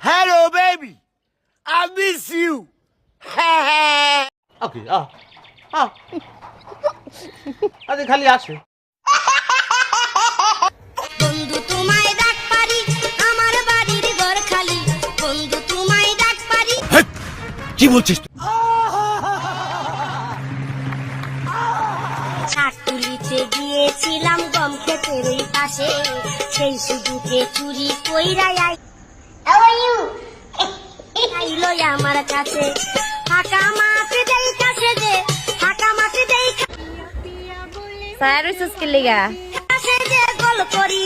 Hello baby I miss you হ্যাঁ okay আ আ আরে খালি আসে বন্ধু তোমায় ডাক পারি আমার বাড়ির ঘর খালি। বন্ধু তোমায় ডাক পারি। কি বলছিস তুই? শাক তুলিতে গিয়েছিলাম গম ওই পাশে সেই সুযোগে চুরি কইরা আই আইলো আমার কাছে। ফাঁকা মাঠ দেই কাছে যে ফাঁকা মাঠ দেই স্যার সুস্কি লিগা। কাছে যে গোল করি